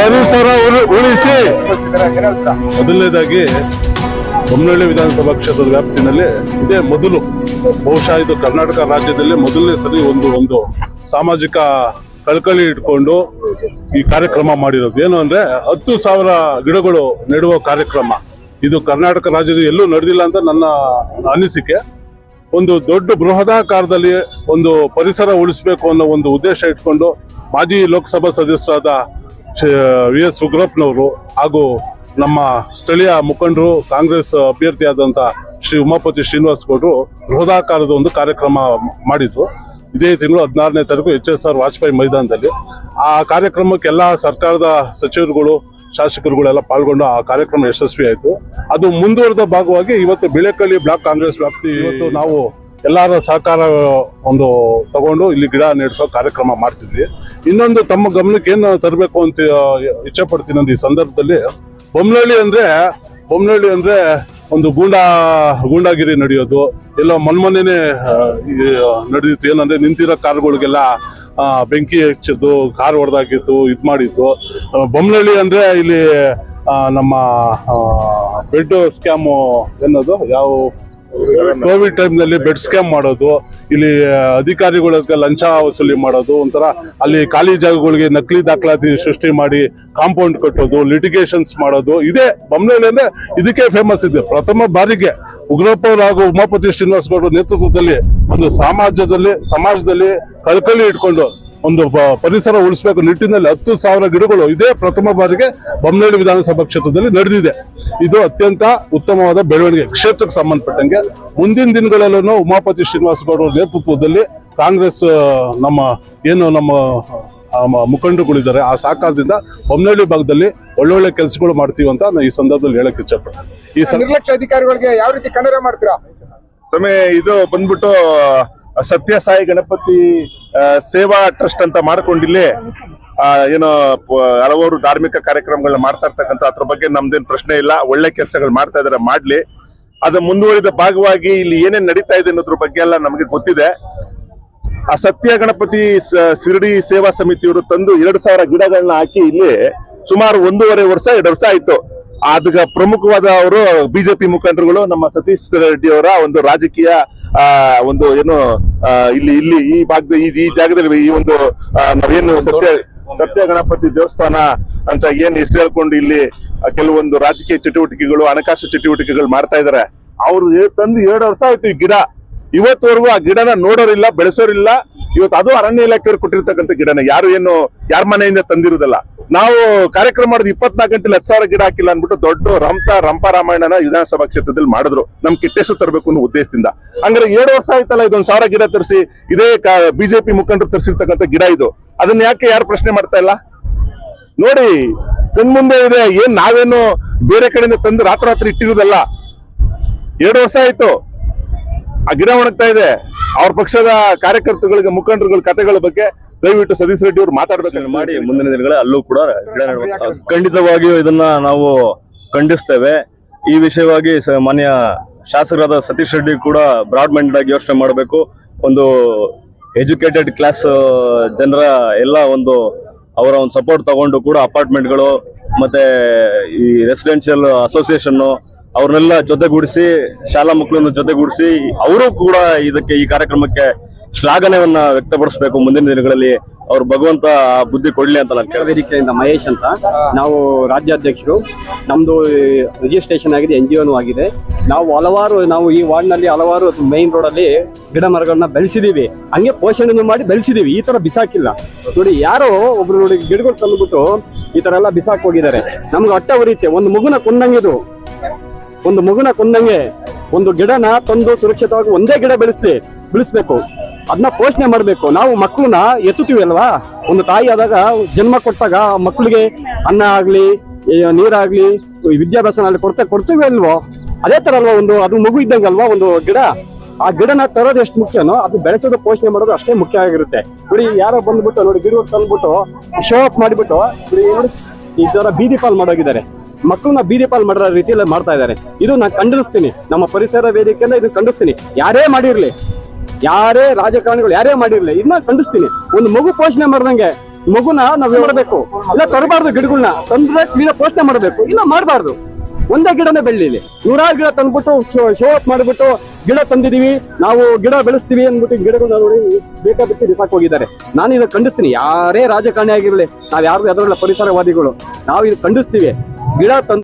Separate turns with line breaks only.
ಪರಿಸರ ಉಳಿ- ಉಳಿಸಿ. ಮೊದಲನೇದಾಗಿ ಬೊಮ್ಮನಹಳ್ಳಿ ವಿಧಾನಸಭಾ ಕ್ಷೇತ್ರದ ವ್ಯಾಪ್ತಿನಲ್ಲಿ ಇದೇ ಮೊದಲು, ಬಹುಶಃ ಇದು ಕರ್ನಾಟಕ ರಾಜ್ಯದಲ್ಲಿ ಮೊದಲನೇ ಸರಿ ಒಂದು ಒಂದು ಸಾಮಾಜಿಕ ಕಳಕಳಿ ಇಟ್ಕೊಂಡು ಈ ಕಾರ್ಯಕ್ರಮ ಮಾಡಿರೋದು. ಏನು ಅಂದ್ರೆ ಹತ್ತು ಸಾವಿರ ಗಿಡಗಳು ನೆಡುವ ಕಾರ್ಯಕ್ರಮ. ಇದು ಕರ್ನಾಟಕ ರಾಜ್ಯದ ಎಲ್ಲೂ ನಡೆದಿಲ್ಲ ಅಂತ ನನ್ನ ಅನಿಸಿಕೆ. ಒಂದು ದೊಡ್ಡ ಬೃಹದಾಕಾರದಲ್ಲಿ ಒಂದು ಪರಿಸರ ಉಳಿಸಬೇಕು ಅನ್ನೋ ಒಂದು ಉದ್ದೇಶ ಇಟ್ಕೊಂಡು ಮಾಜಿ ಲೋಕಸಭಾ ಸದಸ್ಯರಾದ ವಿ ಎಸ್ ಉಗ್ರಪ್ಪನವರು ಹಾಗೂ ನಮ್ಮ ಸ್ಥಳೀಯ ಮುಖಂಡರು ಕಾಂಗ್ರೆಸ್ ಅಭ್ಯರ್ಥಿಯಾದಂಥ ಶ್ರೀ ಉಮಾಪತಿ ಶ್ರೀನಿವಾಸ್ ಗೌಡರು ಬೃಹದಾಕಾರದ ಒಂದು ಕಾರ್ಯಕ್ರಮ ಮಾಡಿದ್ರು. ಇದೇ ತಿಂಗಳು ಹದಿನಾರನೇ ತಾರೀಕು ಎಚ್ ಎಸ್ ಆರ್ ವಾಜಪೇಯಿ ಮೈದಾನದಲ್ಲಿ. ಆ ಕಾರ್ಯಕ್ರಮಕ್ಕೆ ಎಲ್ಲ ಸರ್ಕಾರದ ಸಚಿವರುಗಳು ಶಾಸಕರುಗಳೆಲ್ಲ ಪಾಲ್ಗೊಂಡು ಆ ಕಾರ್ಯಕ್ರಮ ಯಶಸ್ವಿ ಆಯಿತು ಅದು ಮುಂದುವರೆದ ಭಾಗವಾಗಿ ಇವತ್ತು ಬಿಳೆಕಳ್ಳಿ ಬ್ಲಾಕ್ ಕಾಂಗ್ರೆಸ್ ವ್ಯಾಪ್ತಿ ಇವತ್ತು ನಾವು ಎಲ್ಲರ ಸಹಕಾರ ಒಂದು ತಗೊಂಡು ಇಲ್ಲಿ ಗಿಡ ನೆಡ್ಸೋ ಕಾರ್ಯಕ್ರಮ ಮಾಡ್ತಿದ್ವಿ. ಇನ್ನೊಂದು ತಮ್ಮ ಗಮನಕ್ಕೆ ಏನು ತರಬೇಕು ಅಂತ ಇಚ್ಛೆ ಪಡ್ತೀನಿ ಈ ಸಂದರ್ಭದಲ್ಲಿ ಬೊಮ್ಮನಹಳ್ಳಿ ಅಂದ್ರೆ ಬೊಮ್ಮನಹಳ್ಳಿ ಅಂದ್ರೆ ಒಂದು ಗೂಂಡಾ, ಗೂಂಡಾಗಿರಿ ನಡೆಯೋದು. ಎಲ್ಲ ಮೊನ್ಮೊನ್ನೆನೆ ನಡೆದಿತ್ತು. ಏನಂದ್ರೆ ನಿಂತಿರೋ ಕಾರ್ಗಳಿಗೆಲ್ಲ ಬೆಂಕಿ ಹಚ್ಚಿದ್ದು, ಕಾರ್ ಹೊಡೆದಾಗಿತ್ತು, ಇದು ಮಾಡಿತ್ತು. ಬೊಮ್ಮನಹಳ್ಳಿ ಅಂದ್ರೆ ಇಲ್ಲಿ ನಮ್ಮ ಬೆಡ್ ಸ್ಕ್ಯಾಮು ಎನ್ನೋದು. ಯಾವ ಕೋವಿಡ್ ಟೈಮ್ನಲ್ಲಿ ಬೆಡ್ ಸ್ಕ್ಯಾಮ್ ಮಾಡೋದು, ಇಲ್ಲಿ ಅಧಿಕಾರಿಗಳಿಗೆ ಲಂಚ ವಸೂಲಿ ಮಾಡೋದು, ಒಂಥರ ಅಲ್ಲಿ ಖಾಲಿ ಜಾಗಗಳಿಗೆ ನಕಲಿ ದಾಖಲಾತಿ ಸೃಷ್ಟಿ ಮಾಡಿ ಕಾಂಪೌಂಡ್ ಕಟ್ಟೋದು ಲಿಟಿಗೇಷನ್ಸ್ ಮಾಡೋದು, ಇದೇ ಬೊಮ್ಮನಹಳ್ಳಿ ಅಂದ್ರೆ ಇದಕ್ಕೆ ಫೇಮಸ್ ಇದೆ. ಪ್ರಥಮ ಬಾರಿಗೆ ಉಗ್ರಪ್ಪ ಹಾಗೂ ಉಮಾಪತಿ ಶ್ರೀನಿವಾಸ್ ಗೌಡರ ನೇತೃತ್ವದಲ್ಲಿ ಒಂದು ಸಮಾಜದಲ್ಲಿ ಸಮಾಜದಲ್ಲಿ ಕಳಕಳಿ ಇಟ್ಕೊಂಡು ಒಂದು ಪರಿಸರ ಉಳಿಸಬೇಕು ನಿಟ್ಟಿನಲ್ಲಿ ಹತ್ತು ಸಾವಿರ ಗಿಡಗಳು ಇದೇ ಪ್ರಥಮ ಬಾರಿಗೆ ಬೊಮ್ಮನಹಳ್ಳಿ ವಿಧಾನಸಭಾ ಕ್ಷೇತ್ರದಲ್ಲಿ ನಡೆದಿದೆ. ಇದು ಅತ್ಯಂತ ಉತ್ತಮವಾದ ಬೆಳವಣಿಗೆ ಕ್ಷೇತ್ರಕ್ಕೆ ಸಂಬಂಧಪಟ್ಟಂಗೆ. ಮುಂದಿನ ದಿನಗಳಲ್ಲೂ ಉಮಾಪತಿ ಶ್ರೀನಿವಾಸ ಗೌಡರ ನೇತೃತ್ವದಲ್ಲಿ ಕಾಂಗ್ರೆಸ್ ನಮ್ಮ ಏನು ನಮ್ಮ ಮುಖಂಡಗಳಿದ್ದಾರೆ ಮುಖಂಡರುಗಳಿದ್ದಾರೆ ಆ ಸಹಕಾರದಿಂದ ಬೊಮ್ಮನಹಳ್ಳಿ ಭಾಗದಲ್ಲಿ ಒಳ್ಳೊಳ್ಳೆ ಕೆಲಸಗಳು ಮಾಡ್ತೀವಿ ಅಂತ ನಾನು ಈ ಸಂದರ್ಭದಲ್ಲಿ ಹೇಳಕ್ಕೆ ಇಚ್ಛಪಡ್ತೀನಿ. ಈ
ನಿರ್ಲಕ್ಷ್ಯ ಅಧಿಕಾರಿಗಳಿಗೆ ಯಾವ ರೀತಿ ಕಣ್ಣರ ಮಾಡ್ತೀರಾ?
ಸಮಯ ಇದು ಬಂದ್ಬಿಟ್ಟು ಸತ್ಯ ಸಾಯಿ ಗಣಪತಿ ಸೇವಾ ಟ್ರಸ್ಟ್ ಅಂತ ಮಾಡ್ಕೊಂಡಿಲ್ಲಿ ಏನೋ ಹಲವಾರು ಧಾರ್ಮಿಕ ಕಾರ್ಯಕ್ರಮಗಳನ್ನ ಮಾಡ್ತಾ ಇರ್ತಕ್ಕಂಥ ಅದ್ರ ಬಗ್ಗೆ ನಮ್ದೇನು ಪ್ರಶ್ನೆ ಇಲ್ಲ. ಒಳ್ಳೆ ಕೆಲಸಗಳು ಮಾಡ್ತಾ ಇದಾರೆ, ಮಾಡ್ಲಿ. ಅದು ಮುಂದುವರಿದ ಭಾಗವಾಗಿ ಇಲ್ಲಿ ಏನೇನ್ ನಡೀತಾ ಇದೆ ಅನ್ನೋದ್ರ ಬಗ್ಗೆ ಎಲ್ಲ ನಮಗೆ ಗೊತ್ತಿದೆ. ಆ ಸತ್ಯ ಗಣಪತಿ ಶಿರಡಿ ಸೇವಾ ಸಮಿತಿಯವರು ತಂದು ಎರಡು ಸಾವಿರ ಗಿಡಗಳನ್ನ ಹಾಕಿ ಇಲ್ಲಿ ಸುಮಾರು ಒಂದೂವರೆ ವರ್ಷ, ಎರಡು ವರ್ಷ ಆಯ್ತು. ಅದಕ್ಕೆ ಪ್ರಮುಖವಾದ ಅವರು, ಬಿಜೆಪಿ ಮುಖಂಡರುಗಳು, ನಮ್ಮ ಸತೀಶ್ ರೆಡ್ಡಿ ಅವರ ಒಂದು ರಾಜಕೀಯ ಆ, ಒಂದು ಏನು ಇಲ್ಲಿ ಇಲ್ಲಿ ಈ ಭಾಗದ ಈ ಜಾಗದಲ್ಲಿ ಈ ಒಂದು ನಾವೇನು ಸತ್ಯ ಸತ್ಯ ಗಣಪತಿ ದೇವಸ್ಥಾನ ಅಂತ ಏನ್ ಹೆಸರು ಹೇಳ್ಕೊಂಡು ಇಲ್ಲಿ ಕೆಲವೊಂದು ರಾಜಕೀಯ ಚಟುವಟಿಕೆಗಳು ಹಣಕಾಸು ಚಟುವಟಿಕೆಗಳು ಮಾಡ್ತಾ ಇದಾರೆ. ಅವ್ರು ತಂದು ಎರಡು ವರ್ಷ ಆಯ್ತು ಈ ಗಿಡ. ಇವತ್ತುವರೆಗೂ ಆ ಗಿಡನ ನೋಡೋರಿಲ್ಲ ಬೆಳೆಸೋರಿಲ್ಲ. ಇವತ್ತು ಅದು ಅರಣ್ಯ ಇಲಾಖೆಯವ್ರು ಕೊಟ್ಟಿರ್ತಕ್ಕಂಥ ಗಿಡನ. ಯಾರು ಏನು ಯಾರ ಮನೆಯಿಂದ ತಂದಿರುವುದಲ್ಲ ನಾವು ಕಾರ್ಯಕ್ರಮ ಮಾಡಿದ್ ಇಪ್ಪತ್ನಾಲ್ಕು ಗಂಟೆ ಹತ್ತು ಸಾವಿರ ಗಿಡ ಹಾಕಿಲ್ಲ ಅಂದ್ಬಿಟ್ಟು ದೊಡ್ಡ ರಂಪ ರಂಪ ರಾಮಾಯಣನ ವಿಧಾನಸಭಾ ಕ್ಷೇತ್ರದಲ್ಲಿ ಮಾಡಿದ್ರು. ನಮ್ ಕಿಟ್ಟೆಸು ತರಬೇಕು ಅನ್ನೋ ಉದ್ದೇಶದಿಂದ. ಹಂಗಾರೆ ಏಳು ವರ್ಷ ಆಯ್ತಲ್ಲ ಇದೊಂದು ಸಾವಿರ ಗಿಡ ತರಿಸಿ, ಇದೇ ಬಿಜೆಪಿ ಮುಖಂಡರು ತರಿಸಿರ್ತಕ್ಕಂಥ ಗಿಡ ಇದು. ಅದನ್ನ ಯಾಕೆ ಯಾರು ಪ್ರಶ್ನೆ ಮಾಡ್ತಾ ಇಲ್ಲ? ನೋಡಿ, ಕಣ್ಮುಂದೆ ಇದೆ, ಏನ್ ನಾವೇನು ಬೇರೆ ಕಡೆಯಿಂದ ತಂದು ರಾತ್ರಾತ್ರಿ ಇಟ್ಟಿರೋದಲ್ಲ ಎರಡು ವರ್ಷ ಆಯ್ತು. ಆ ಗಿಡ ಒಣಗ್ತಾ ಇದೆ. ಅವ್ರ ಪಕ್ಷದ ಕಾರ್ಯಕರ್ತರುಗಳಿಗೆ ಮುಖಂಡರುಗಳ ಕಥೆಗಳ ಬಗ್ಗೆ ದಯವಿಟ್ಟು ಸತೀಶ್ ರೆಡ್ಡಿ ಅವರು ಮಾತಾಡ್ಬೇಕು
ಮಾಡಿ ಮುಂದಿನ ದಿನಗಳಲ್ಲಿ ಅಲ್ಲೂ ಕೂಡ ಖಂಡಿತವಾಗಿಯೂ ಇದನ್ನ ನಾವು ಖಂಡಿಸ್ತೇವೆ. ಈ ವಿಷಯವಾಗಿ ಮಾನ್ಯ ಶಾಸಕರಾದ ಸತೀಶ್ ರೆಡ್ಡಿ ಕೂಡ ಬ್ರಾಡ್ ಮೈಂಡೆಡ್ ಆಗಿ ಯೋಚನೆ ಮಾಡಬೇಕು. ಒಂದು ಎಜುಕೇಟೆಡ್ ಕ್ಲಾಸ್ ಜನರ ಎಲ್ಲ ಒಂದು ಅವರ ಒಂದು ಸಪೋರ್ಟ್ ತಗೊಂಡು ಕೂಡ ಅಪಾರ್ಟ್ಮೆಂಟ್ಗಳು ಮತ್ತೆ ಈ ರೆಸಿಡೆನ್ಷಿಯಲ್ ಅಸೋಸಿಯೇಷನ್ ಅವ್ರನ್ನೆಲ್ಲ ಜೊತೆಗೂಡಿಸಿ, ಶಾಲಾ ಮಕ್ಕಳನ್ನು ಜೊತೆಗೂಡಿಸಿ, ಅವರು ಕೂಡ ಇದಕ್ಕೆ ಈ ಕಾರ್ಯಕ್ರಮಕ್ಕೆ ಶ್ಲಾಘನೆಯನ್ನ ವ್ಯಕ್ತಪಡಿಸಬೇಕು ಮುಂದಿನ ದಿನಗಳಲ್ಲಿ. ಅವ್ರು ಭಗವಂತ ಬುದ್ಧಿ ಕೊಡ್ಲಿ ಅಂತ ನಾನು
ವೇದಿಕೆಯಿಂದ ಮಹೇಶ್ ಅಂತ. ನಾವು ರಾಜ್ಯಾಧ್ಯಕ್ಷರು. ನಮ್ದು ರಿಜಿಸ್ಟ್ರೇಷನ್ ಆಗಿದೆ, ಎನ್ ಜಿ ಒನು ಆಗಿದೆ. ನಾವು ಹಲವಾರು, ನಾವು ಈ ವಾರ್ಡ್ನಲ್ಲಿ ಹಲವಾರು ಮೈನ್ ರೋಡಲ್ಲಿ ಗಿಡ ಮರಗಳನ್ನ ಬೆಳೆಸಿದೀವಿ. ಹಂಗೆ ಪೋಷಣೆಯನ್ನು ಮಾಡಿ ಬೆಳೆಸಿದೀವಿ. ಈ ತರ ಬಿಸಾಕಿಲ್ಲ. ನೋಡಿ, ಯಾರೋ ಒಬ್ರು ನೋಡಿ ಗಿಡಗಳು ತಂದ್ಬಿಟ್ಟು ಈ ತರ ಎಲ್ಲ ಬಿಸಾಕ್ ಹೋಗಿದ್ದಾರೆ. ನಮ್ಗೆ ಅಟ್ಟ ಉರಿಯುತ್ತೆ ಒಂದು ಮಗುನ ಕೊಂದಂಗಿದು ಒಂದು ಮಗುನ ಕೊಂದಂಗೆ ಒಂದು ಗಿಡನ ತಂದು ಸುರಕ್ಷಿತವಾಗಿ ಒಂದೇ ಗಿಡ ಬೆಳೆಸ್ಲಿ ಬೆಳೆಸ್ಬೇಕು. ಅದನ್ನ ಪೋಷಣೆ ಮಾಡಬೇಕು. ನಾವು ಮಕ್ಕಳನ್ನ ಎತ್ತುತ್ತೀವಿ ಅಲ್ವಾ? ಒಂದು ತಾಯಿ ಆದಾಗ ಜನ್ಮ ಕೊಟ್ಟಾಗ ಮಕ್ಕಳಿಗೆ ಅನ್ನ ಆಗ್ಲಿ ನೀರಾಗ್ಲಿ ವಿದ್ಯಾಭ್ಯಾಸನ ಅಲ್ಲಿ ಕೊಡ್ತಾ, ಕೊಡ್ತೀವಿ ಅಲ್ವೋ? ಅದೇ ತರ ಅಲ್ವಾ ಒಂದು, ಅದು ಮಗು ಇದ್ದಂಗೆ ಅಲ್ವಾ ಒಂದು ಗಿಡ? ಆ ಗಿಡನ ತರೋದು ಎಷ್ಟು ಮುಖ್ಯನೋ ಅದು ಬೆಳೆಸೋದು, ಪೋಷಣೆ ಮಾಡೋದು ಅಷ್ಟೇ ಮುಖ್ಯ ಆಗಿರುತ್ತೆ. ನೋಡಿ ಯಾರೋ ಬಂದ್ಬಿಟ್ಟು ನೋಡಿ ಗಿಡ ತಂದ್ಬಿಟ್ಟು ಶೋ ಅಪ್ ಮಾಡಿಬಿಟ್ಟು ನೋಡಿ, ಈ ತರ ಬೀದಿ ಪಾಲ್ ಮಾಡೋಗಿದ್ದಾರೆ. ಮಕ್ಕಳನ್ನ ಬೀದಿ ಪಾಲ್ ಮಾಡೋ ರೀತಿಯಲ್ಲಿ ಮಾಡ್ತಾ ಇದ್ದಾರೆ. ಇದು ನಾನು ಖಂಡಿಸ್ತೀನಿ. ನಮ್ಮ ಪರಿಸರ ವೇದಿಕೆಯಿಂದ ಇದು ಖಂಡಿಸ್ತೀನಿ. ಯಾರೇ ಮಾಡಿರ್ಲಿ, ಯಾರೇ ರಾಜಕಾರಣಿಗಳು ಯಾರೇ ಮಾಡಿರ್ಲಿ, ಇದನ್ನ ಖಂಡಿಸ್ತೀನಿ. ಒಂದು ಮಗು ಪೋಷಣೆ ಮಾಡ್ದಂಗೆ ಮಗುನ ನಾವ್ ಮಾಡ್ಬೇಕು? ಇಲ್ಲ ತರಬಾರ್ದು ಗಿಡಗಳನ್ನ ತಂದ್ರೆ ಕ್ಲೀನ ಪೋಷಣೆ ಮಾಡ್ಬೇಕು. ಇಲ್ಲ ಮಾಡಬಾರ್ದು. ಒಂದೇ ಗಿಡನೇ ಬೆಳ್ಳಿಲಿ. ನೂರಾರು ಗಿಡ ತಂದ್ಬಿಟ್ಟು ಶೋ ಅಪ್ ಮಾಡ್ಬಿಟ್ಟು ಗಿಡ ತಂದಿದೀವಿ. ನಾವು ಗಿಡ ಬೆಳೆಸ್ತೀವಿ ಅಂದ್ಬಿಟ್ಟು ಗಿಡಗಳನ್ನ ನೋಡಿ ಬೇಕಾಬಿಟ್ಟು ಬಿಸಾಕ್ ಹೋಗಿದ್ದಾರೆ. ನಾನು ಇದನ್ನ ಖಂಡಿಸ್ತೀನಿ. ಯಾರೇ ರಾಜಕಾರಣಿ ಆಗಿರಲಿ, ನಾವ್ ಯಾರು ಅದರಲ್ಲ ಪರಿಸರವಾದಿಗಳು, ನಾವು ಇದು ಖಂಡಿಸ್ತೀವಿ. ಗಿಡ ತಂದು